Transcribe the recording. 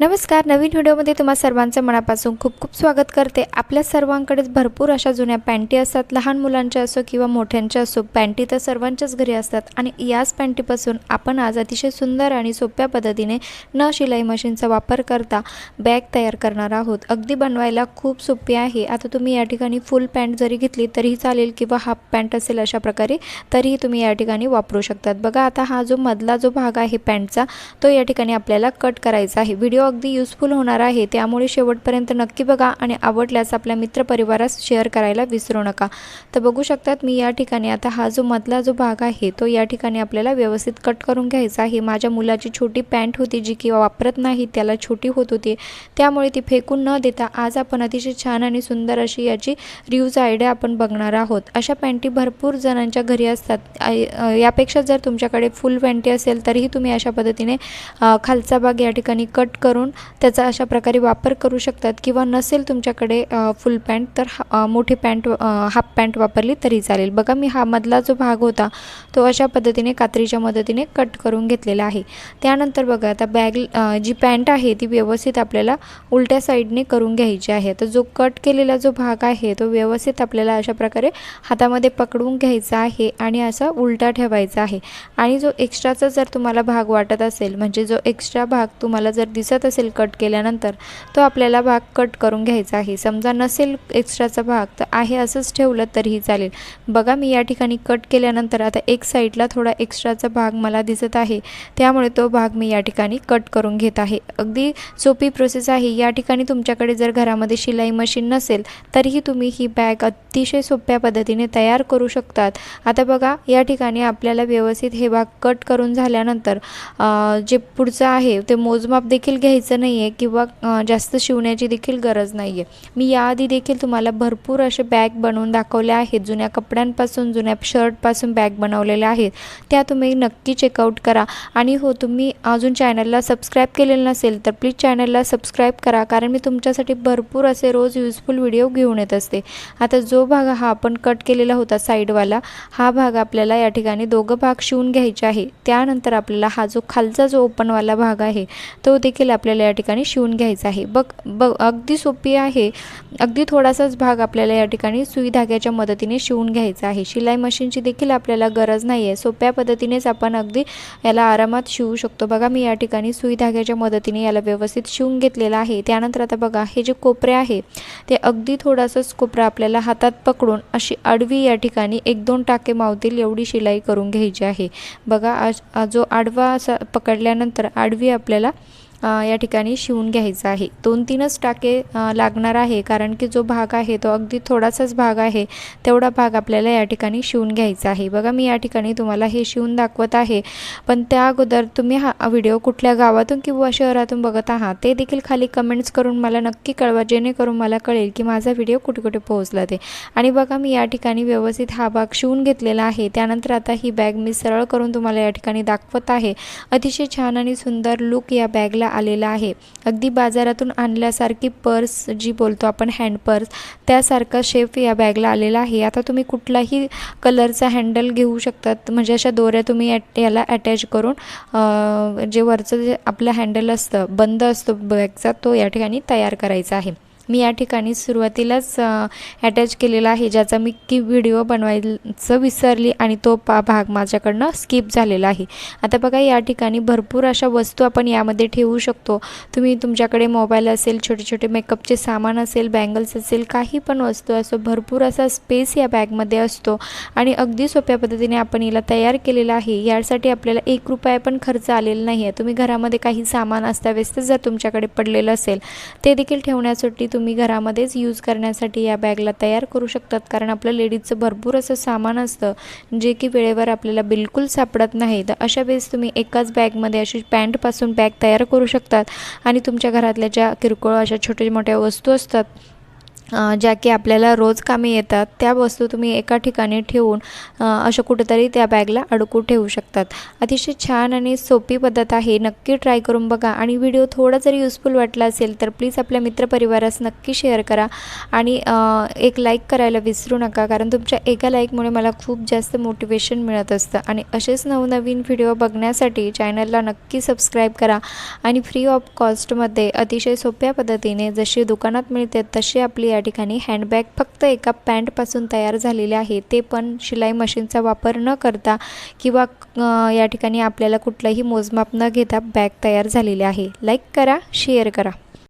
नमस्कार नवीन व्हिडिओमध्ये तुम्हा सर्वांचं मनापासून खूप खूप स्वागत करते. आपल्या सर्वांकडेच भरपूर अशा जुन्या पॅन्टी असतात. लहान मुलांच्या असो किंवा मोठ्यांच्या असो पॅन्टी तर सर्वांच्याच घरी असतात. आणि याच पॅन्टीपासून आपण आज अतिशय सुंदर आणि सोप्या पद्धतीने न शिलाई मशीनचा वापर करता बॅग तयार करणार आहोत. अगदी बनवायला खूप सोपी आहे. आता तुम्ही या ठिकाणी फुल पॅन्ट जरी घेतली तरीही चालेल किंवा हाफ पॅन्ट असेल अशा प्रकारे तरीही तुम्ही या ठिकाणी वापरू शकतात. बघा आता हा जो मधला जो भाग आहे पॅन्टचा तो या ठिकाणी आपल्याला कट करायचा आहे. व्हिडिओ अगदी युजफुल होणार आहे. त्यामुळे शेवटपर्यंत नक्की बघा आणि आवडल्यास आपल्या मित्रपरिवारास शेअर करायला विसरू नका. तर बघू शकतात मी या ठिकाणी आता हा जो मधला जो भाग आहे तो या ठिकाणी आपल्याला व्यवस्थित कट करून घ्यायचा आहे. माझ्या मुलाची छोटी पॅन्ट होती जी की वापरत नाही त्याला छोटी होत होती. त्यामुळे ती फेकून न देता आज आपण अतिशय छान आणि सुंदर अशी याची रिव्ज आयडिया आपण बघणार आहोत. अशा पॅन्टी भरपूर जणांच्या घरी असतात. यापेक्षा जर तुमच्याकडे फुल पॅन्टी असेल तरीही तुम्ही अशा पद्धतीने खालचा भाग या ठिकाणी कट करून त्याचा अशा प्रकारे वापर करू शकतात. किंवा नसेल तुमच्याकडे फुल पॅन्ट तर हा- मोठी पॅन्ट हाफ पॅन्ट वापरली तरी चालेल. बघा मी हा मधला जो भाग होता तो अशा पद्धतीने कात्रीच्या मदतीने कट करून घेतलेला आहे. त्यानंतर बघा आता बॅग जी पॅन्ट आहे ती व्यवस्थित आपल्याला उलट्या साईडने करून घ्यायची आहे. तर जो कट केलेला जो भाग आहे तो व्यवस्थित आपल्याला अशा प्रकारे हातामध्ये पकडून घ्यायचा आहे आणि असा उलटा ठेवायचा आहे. आणि जो एक्स्ट्राचा जर तुम्हाला भाग वाटत असेल म्हणजे जो एक्स्ट्रा भाग तुम्हाला जर दिसत असेल कट केल्यानंतर तो आपल्याला भाग कट करून घ्यायचा आहे. समजा नसेल एक्स्ट्राचा भाग तर आहे असंच ठेवलं तरीही चालेल. बघा मी या ठिकाणी कट केल्यानंतर आता एक साईडला थोडा एक्स्ट्राचा भाग मला दिसत आहे. त्यामुळे तो भाग मी या ठिकाणी कट करून घेत आहे. अगदी सोपी प्रोसेस आहे. या ठिकाणी तुमच्याकडे जर घरामध्ये शिलाई मशीन नसेल तरीही तुम्ही ही बॅग अतिशय सोप्या पद्धतीने तयार करू शकतात. आता बघा या ठिकाणी आपल्याला व्यवस्थित हे भाग कट करून झाल्यानंतर जे पुढचं आहे ते मोजमाप देखील घ्यायचं नाही आहे किंवा जास्त शिवण्याची देखील गरज नाही आहे मी याआधी देखील तुम्हाला भरपूर असे बॅग बनवून दाखवले आहेत. जुन्या कपड्यांपासून जुन्या शर्टपासून बॅग बनवलेल्या आहेत. त्या तुम्ही नक्की चेकआउट करा. आणि हो तुम्ही अजून चॅनलला सबस्क्राईब केलेलं नसेल तर प्लीज चॅनलला सबस्क्राईब करा. कारण मी तुमच्यासाठी भरपूर असे रोज युजफुल व्हिडिओ घेऊन येत असते. आता जो भाग हा आपण कट केलेला होता साईडवाला हा भाग आपल्याला या ठिकाणी दोघं भाग शिवून घ्यायचे आहे. त्यानंतर आपल्याला हा जो खालचा जो ओपनवाला भाग आहे तो देखील आपल्याला या ठिकाणी शिवून घ्यायचं आहे. बघ बघ अगदी सोपी आहे. अगदी थोडासाच भाग आपल्याला या ठिकाणी सुई धाग्याच्या मदतीने शिवून घ्यायचा आहे. शिलाई मशीनची देखील आपल्याला गरज नाही आहे सोप्या पद्धतीनेच आपण अगदी याला आरामात शिवू शकतो. बघा मी या ठिकाणी सुई धाग्याच्या मदतीने याला व्यवस्थित शिवून घेतलेला आहे. त्यानंतर आता बघा हे जे कोपरे आहे ते अगदी थोडासाच कोपरा आपल्याला हातात पकडून अशी आडवी या ठिकाणी एक दोन टाके मावतील एवढी शिलाई करून घ्यायची आहे. बघा आज- जो आडवा असा पकडल्यानंतर आडवी आपल्याला या ठिकाणी शिवून घ्यायचा आहे. दोन तीनच टाके लागणार आहे कारण की जो भाग आहे तो अगदी थोडासाच भाग आहे तेवढा भाग आपल्याला या ठिकाणी शिवून घ्यायचा आहे. बघा मी या ठिकाणी तुम्हाला हे शिवून दाखवत आहे. पण त्या अगोदर तुम्ही हा व्हिडिओ कुठल्या गावातून किंवा शहरातून बघत आहात ते देखील खाली कमेंट्स करून मला नक्की कळवा जेणेकरून मला कळेल की माझा व्हिडिओ कुठे कुठे पोहोचला ते. आणि बघा मी या ठिकाणी व्यवस्थित हा भाग शिवून घेतलेला आहे. त्यानंतर आता ही बॅग मी सरळ करून तुम्हाला या ठिकाणी दाखवत आहे. अतिशय छान आणि सुंदर लुक या बॅगला आलेला आहे. अगदी बाजारातून आणल्यासारखी पर्स जी बोलतो आपण हँड पर्स त्यासारखा शेप या बॅगला आलेला आहे. आता तुम्ही कुठलाही कलरचा हँडल घेऊ शकतात. म्हणजे अशा दोऱ्या तुम्ही ॲट याला अटॅच करून जे वरचं जे आपलं हँडल असतं बंद असतो बॅगचा तो या ठिकाणी तयार करायचा आहे. मी या ठिकाणी सुरुवातीलाच अटॅच केलेला आहे ज्याचा मी की व्हिडिओ बनवायचं विसरली आणि तो पा भाग माझ्याकडनं स्किप झालेला आहे. आता बघा या ठिकाणी भरपूर अशा वस्तू आपण यामध्ये ठेवू शकतो. तुम्ही तुमच्याकडे मोबाईल असेल छोटे छोटे मेकअपचे सामान असेल बँगल्स असेल काही पण वस्तू असो भरपूर असा स्पेस या बॅगमध्ये असतो. आणि अगदी सोप्या पद्धतीने आपण हिला तयार केलेला आहे. यासाठी आपल्याला एक रुपया पण खर्च आलेला नाही आहे तुम्ही घरामध्ये काही सामान असताव्यस्त जर तुमच्याकडे पडलेलं असेल ते देखील ठेवण्यासाठी तुम्ही तुम्ही घरामध्येच यूज करण्यासाठी या बॅगला तयार करू शकतात. कारण आपलं लेडीजचं भरपूर असं सामान असतं जे की वेळेवर आपल्याला बिलकुल सापडत नाही. तर अशा वेळेस तुम्ही एकाच बॅगमध्ये अशी पॅन्टपासून बॅग तयार करू शकतात. आणि तुमच्या घरातल्या ज्या किरकोळ अशा छोट्या मोठ्या वस्तू असतात ज्या की आपल्याला रोज कामी येतात त्या वस्तू तुम्ही एका ठिकाणी ठेवून अशा कुठेतरी त्या बॅगला अडकू ठेवू शकतात. अतिशय छान आणि सोपी पद्धत आहे. नक्की ट्राय करून बघा. आणि व्हिडिओ थोडा जरी युजफुल वाटला असेल तर प्लीज आपल्या मित्रपरिवारास नक्की शेअर करा. आणि एक लाईक करायला विसरू नका कारण तुमच्या एका लाईकमुळे मला खूप जास्त मोटिवेशन मिळत असतं. आणि असेच नवनवीन व्हिडिओ बघण्यासाठी चॅनलला नक्की सबस्क्राईब करा. आणि फ्री ऑफ कॉस्टमध्ये अतिशय सोप्या पद्धतीने जशी दुकानात मिळते तशी आपली ठिकाणी हँडबॅग फक्त एका पॅन्टपासून तयार झालेले आहे. ते पण शिलाई मशीनचा वापर न करता किंवा या ठिकाणी आपल्याला कुठलंही मोजमाप न घेता बॅग तयार झालेली आहे. लाईक करा शेअर करा.